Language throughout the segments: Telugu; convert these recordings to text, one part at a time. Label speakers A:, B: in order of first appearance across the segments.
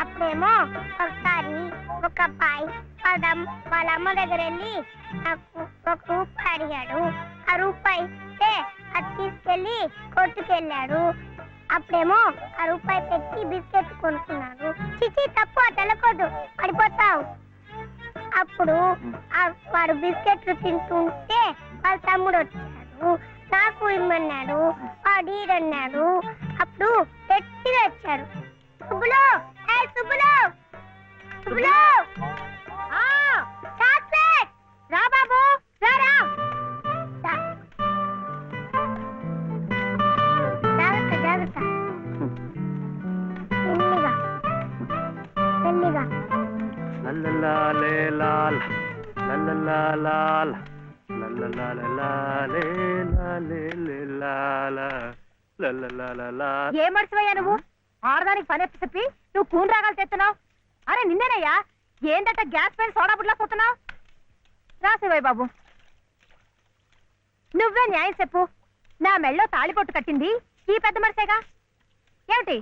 A: అప్పుడేమో ఒకసారి ఒక అబ్బాయి పదం వాళ్ళ అమ్మ దగ్గర వెళ్ళి నాకు ఒక రూపాయి అడిగాడు. ఆ రూపాయి ఇస్తే అది తీసుకెళ్ళి కొట్టుకెళ్ళాడు అప్పుడేమో ఆ రూపాయి పెట్టి బిస్కెట్ కొనుక్కున్నాడు. చిచి తప్పు అటు వెళ్ళకూడదు పడిపోతావు. అప్పుడు ఆ వాడు బిస్కెట్లు తింటుంటే వాళ్ళ తమ్ముడు వచ్చాడు. నాకు ఇమ్మన్నాడు వాడు అన్నాడు. అప్పుడు గట్టిగా వచ్చాడు సుబ్బులో! సుబ్బులో! సుబ్బులో!
B: సుబ్బులు
C: ఏ మర్చిపోయా నువ్వు? ఆడదానికి పని చెప్పి నువ్వు కూని రాగాలు తెస్తున్నావు అరే నిన్నేనయ్యా? ఏందట గ్యాస్ పైన సోడా బుడ్లా పోతున్నావు? రాసేవాయి బాబు. నువ్వే న్యాయం చెప్పు. నా మెళ్ళో తాళిపొట్టు కట్టింది ఈ పెద్ద మనిషేగా? ఏమిటి?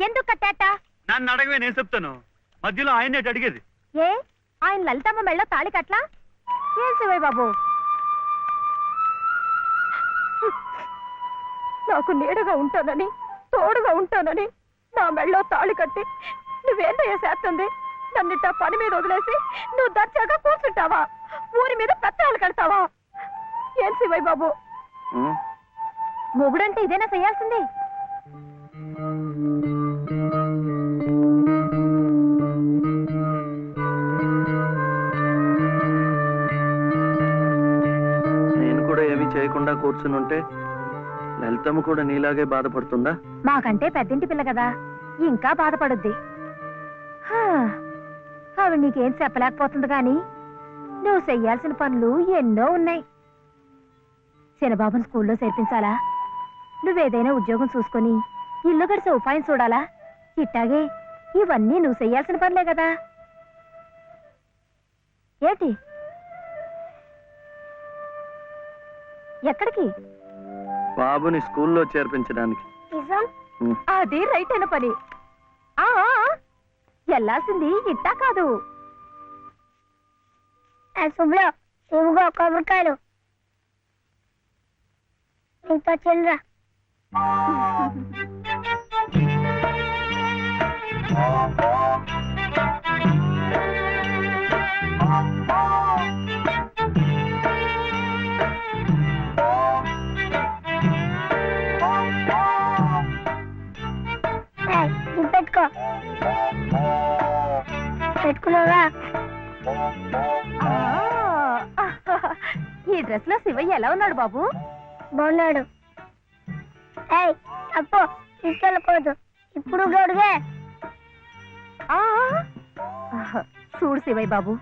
C: ఎందుకు కట్టాట?
B: నన్ను అడగవే నేను చెప్తాను. మధ్యలో ఆయనే అడిగేది.
C: ఏ? ఆయన లలితమ్మ మెళ్ళో తాళి కట్లా ఏం శివయ్య బాబు? నాకు నీడగా ఉంటానని తోడుగా ఉంటానని నా మెళ్ళో తాళి కట్టి నువ్వేందయ్యా చేస్తుంది? నన్నిట్ట పని మీద వదిలేసి నువ్వు దర్జాగా కూర్చుంటావా? ఊరి మీద పెత్తాలు కడతావా? ఏం శివయ్య బాబు? మొగుడంటే ఇదేనా చేయాల్సింది?
B: నేను కూడా ఏమీ చేయకుండా కూర్చుని ఉంటే లలితమ్మ కూడా నీలాగే బాధపడుతుందా?
C: మాకంటే పెద్దింటి పిల్ల కదా ఇంకా బాధపడుద్ది. ఆవిడ నీకేం చెప్పలేకపోతుంది గాని నువ్వు చెయ్యాల్సిన పనులు ఎన్నో ఉన్నాయి. చిన్నబాబుని స్కూల్లో చేర్పించాలా? నువ్వేదైనా ఉద్యోగం చూసుకొని ఇల్లు గడిసే ఉపాయం చూడాలా? ఇట్టాగే ఇవన్నీ నువ్వు చెయ్యాల్సిన పనులే కదా. ఏంటి ఎక్కడికి?
B: బాబుని స్కూల్లో చేర్పించడానికి.
C: అది రైట్ అయిన పని. ఆ ఎల్లాల్సింది ఇట్టా కాదు.
A: శుభ్లో ఇవిగో కొబ్బరికాయలు. నీతో చిల్లరా పెట్టుకున్నావా?
C: ఈ డ్రెస్లో శివయ్య ఎలా ఉన్నాడు బాబు?
A: బాగున్నాడు. ఏయ్ తప్పు తీసుకెళ్ళకూడదు ఇప్పుడు గడుగే.
C: ఆ, ఆ, చూడు శివయ్య బాబు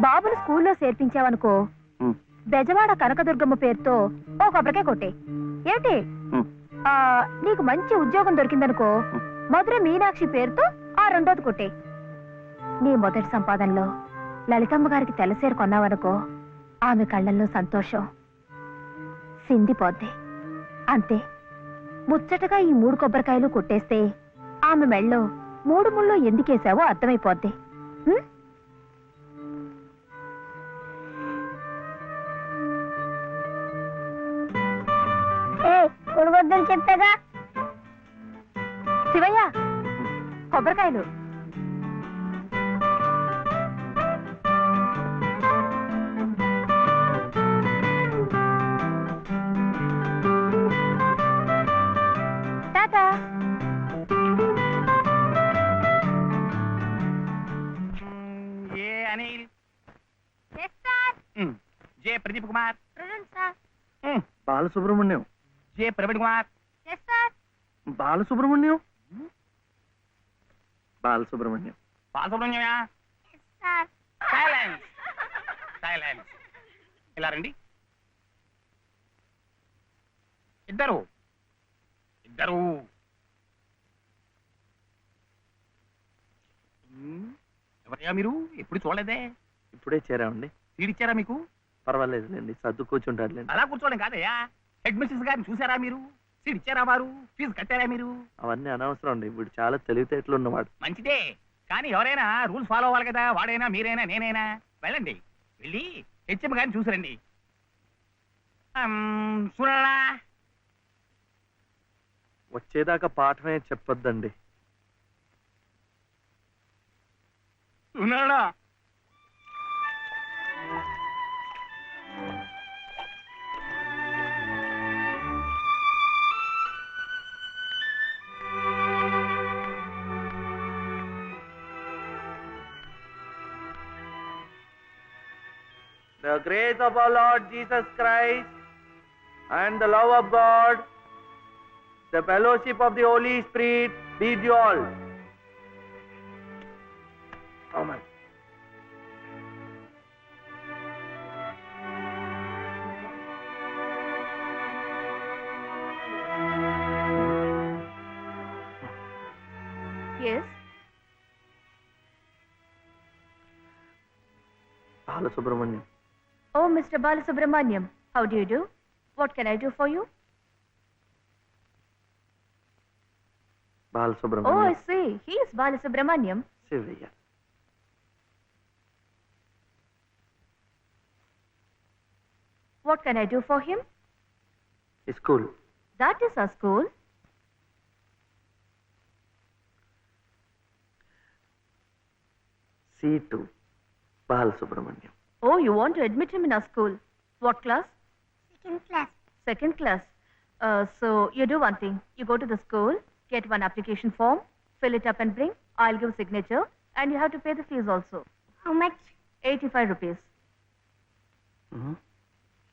C: బాబుని స్కూల్లో చేర్పించావనుకో
B: ఉమ్,
C: బెజవాడ కనకదుర్గమ్మ పేరుతో ఓ కొబ్బరికాయ కొట్టే. ఆ, నీకు మంచి ఉద్యోగం దొరికిందనుకో మధుర మీనాక్షి పేరుతో ఆ రెండోది కొట్టే. నీ మొదటి సంపాదనలో లలితమ్మ గారికి తెలసేరు కొన్నావనుకో ఆమె కళ్ళల్లో సంతోషం. సిందిపోద్ది అంతే. ముచ్చటగా ఈ మూడు కొబ్బరికాయలు కొట్టేస్తే ఆమె మెళ్ళో మూడు ముళ్ళు ఎందుకేశావో అర్థమైపోద్ది. ఉం?
A: కొడగొద్దని
C: శివయ్య కొబ్బరికాయలు.
D: జే ప్రదీప్ కుమార్.
B: బాలసుబ్రహ్మణ్యం.
D: జే ప్రవీణ్ కుమార్.
B: బాలసుబ్రహ్మణ్యం? బాలసుబ్రహ్మణ్యం.
D: బాలసుబ్రహ్మణ్యమా?
A: సార్.
D: సైలెన్స్. సైలెన్స్. ఇలా రండి. ఇద్దరు. ఇద్దరు. ఎవరయ్యా మీరు? ఎప్పుడు చూడలేదే?
B: ఇప్పుడే చేరామండి.
D: సీడిచ్చారా మీకు?
B: పర్వాలేదులేండి సర్దు కూర్చుంటారులేండి.
D: అలా కూర్చోవడం కాదయ్యా. హెడ్ మిస్సెస్ గారిని చూసారా మీరు? సీట్ ఇచ్చారా వారు? ఫీజు కట్టారా మీరు?
B: అవన్నీ అనవసరం అండి వీడు చాలా తెలివితేటలు ఉన్నవాడు.
D: మంచిదే. కానీ ఎవరైనా రూల్స్ ఫాలో అవ్వాలి కదా వాడైనా మీరైనా నేనైనా. వెళ్ళండి. వెళ్ళి హెచ్ఎం గారిని చూసిరండి. చూడరా.
B: వచ్చేదాకా పాఠమే చెప్పొద్దండి.
D: ఉన్నాడా
B: The grace of our Lord Jesus Christ and the love of God, the fellowship of the Holy Spirit be with you all. Amen.
C: Yes?
B: Bala
C: Subramaniam. Oh, Mr. Balasubramaniam, how do you do? What can I do for you?
B: Balasubramaniam.
C: Oh, I see.
B: He
C: is Balasubramaniam. Sylvia. What can I
B: do
C: for him? His school.
B: That is our
C: school. C2, Balasubramaniam. Want to admit him in a school what
A: class second class
C: second class. Uh, so you do one thing. You go to the school, get one application form, fill it up and bring. I'll give signature, and you have to pay the fees also.
A: How much
C: 85 rupees.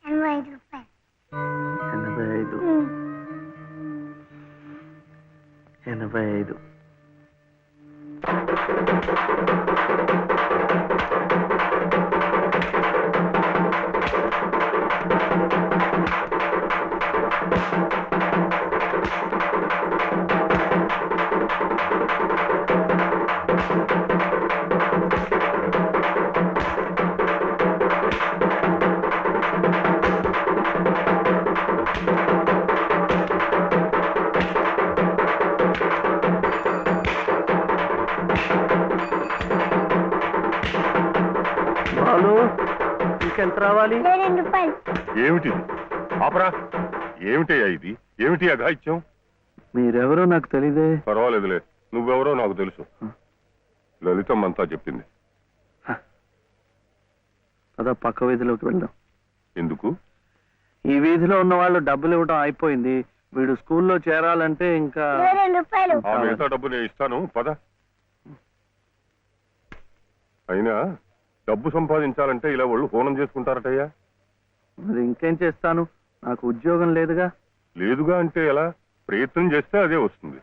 A: ఎనభై ఐదు రూపాయలు
B: ఎనభై ఐదు
A: ఉమ్.
B: ఎనభై ఐదు రావాలి?
A: ఇరవై రెండు రూపాయలు
E: ఏమిటిది ఆపరా. ఏమిటయ్యా ఇది? ఏమిటి అఘాయిత్యం?
B: మీరెవరో నాకు తెలీదే.
E: పర్వాలేదులే. నువ్వెవరో నాకు తెలుసు. లలితమ్మంతా చెప్పింది.
B: పద పక్క వీధిలోకి వెళ్దాం.
E: ఎందుకు?
B: ఈ వీధిలో ఉన్న వాళ్ళు డబ్బులు ఇవ్వడం అయిపోయింది. వీడు స్కూల్లో చేరాలంటే ఇంకా
E: ఆ మిగతా డబ్బు నేను ఇస్తాను. పద. అయినా డబ్బు సంపాదించాలంటే ఇలా వాళ్ళు హోనం చేసుకుంటారటయ్యా.
B: మరి ఇంకేం చేస్తాను? నాకు ఉద్యోగం లేదుగా?
E: లేదుగా అంటే ఎలా? ప్రయత్నం చేస్తే అదే వస్తుంది.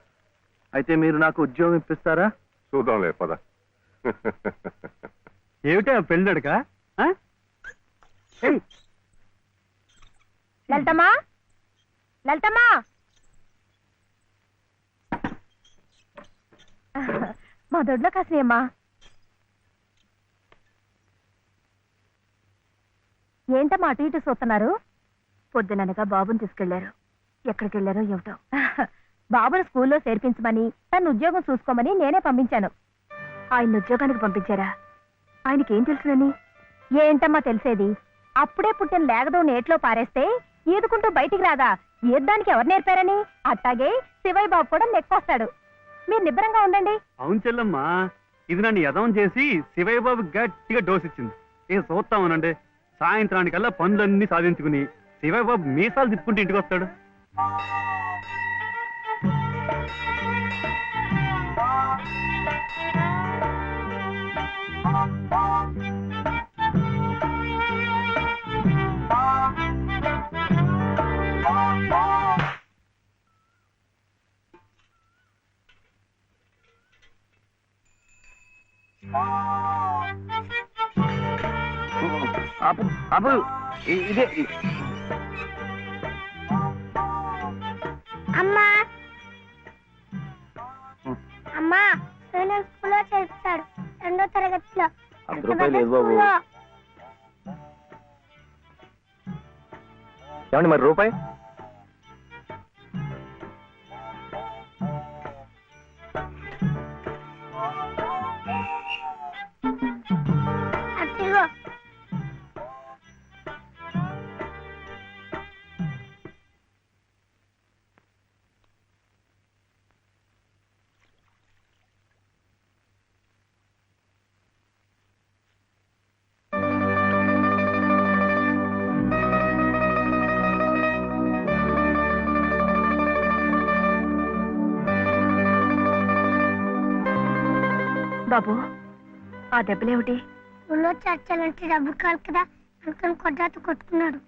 B: అయితే మీరు నాకు ఉద్యోగం ఇప్పిస్తారా?
E: చూద్దాంలే పద.
B: ఏమిటా పెళ్ళడుక
C: లలితమ్మా? లలితమ్మా? మా దొడ్లో కాసినమ్మా ఏంటమ్మా అటు ఇటు చూస్తున్నారు? పొద్దుననగా బాబుని తీసుకెళ్ళారు. ఎక్కడికి వెళ్ళారో ఏమిటో. బాబుని స్కూల్లో చేర్పించమని తను ఉద్యోగం చూసుకోమని నేనే పంపించాను. ఆయన ఉద్యోగానికి పంపించారా? ఆయనకేం తెలుసునని ఏంటమ్మా తెలిసేది? అప్పుడే పుట్టిన లేగదో నేట్లో పారేస్తే ఈదుకుంటూ బయటికి రాదా? ఈద్దానికి ఎవరు నేర్పారని? అట్టాగే శివయ్య బాబు కూడా నెక్కొస్తాడు. మీరు నిబ్బరంగా ఉండండి.
F: అవును చెల్లమ్మా. ఇది నన్ను యదం చేసి శివయ్య బాబు గట్టిగా డోస్ ఇచ్చింది ఏ చూస్తామనండి సాయంత్రానికల్లా పనులన్నీ సాధించుకుని శివయ్య బాబు మీసాలు తిప్పుకుంటూ ఇంటికి వస్తాడు.
B: ఆపు ఇదే.
A: అమ్మా. అమ్మా నేను స్కూల్లో చేర్చాడు రెండో తరగతిలో.
B: అర్ధ రూపాయలు లేదు బాబు.
A: స్కూల్లో.
B: ఏమండి మరి రూపాయి?
C: బాబు? ఆ దెబ్బలేమిటి?
A: ఊళ్ళో చర్చలంటే డబ్బు కాదు కదా. అందుకని కొట్టాత కొట్టుకున్నాడు.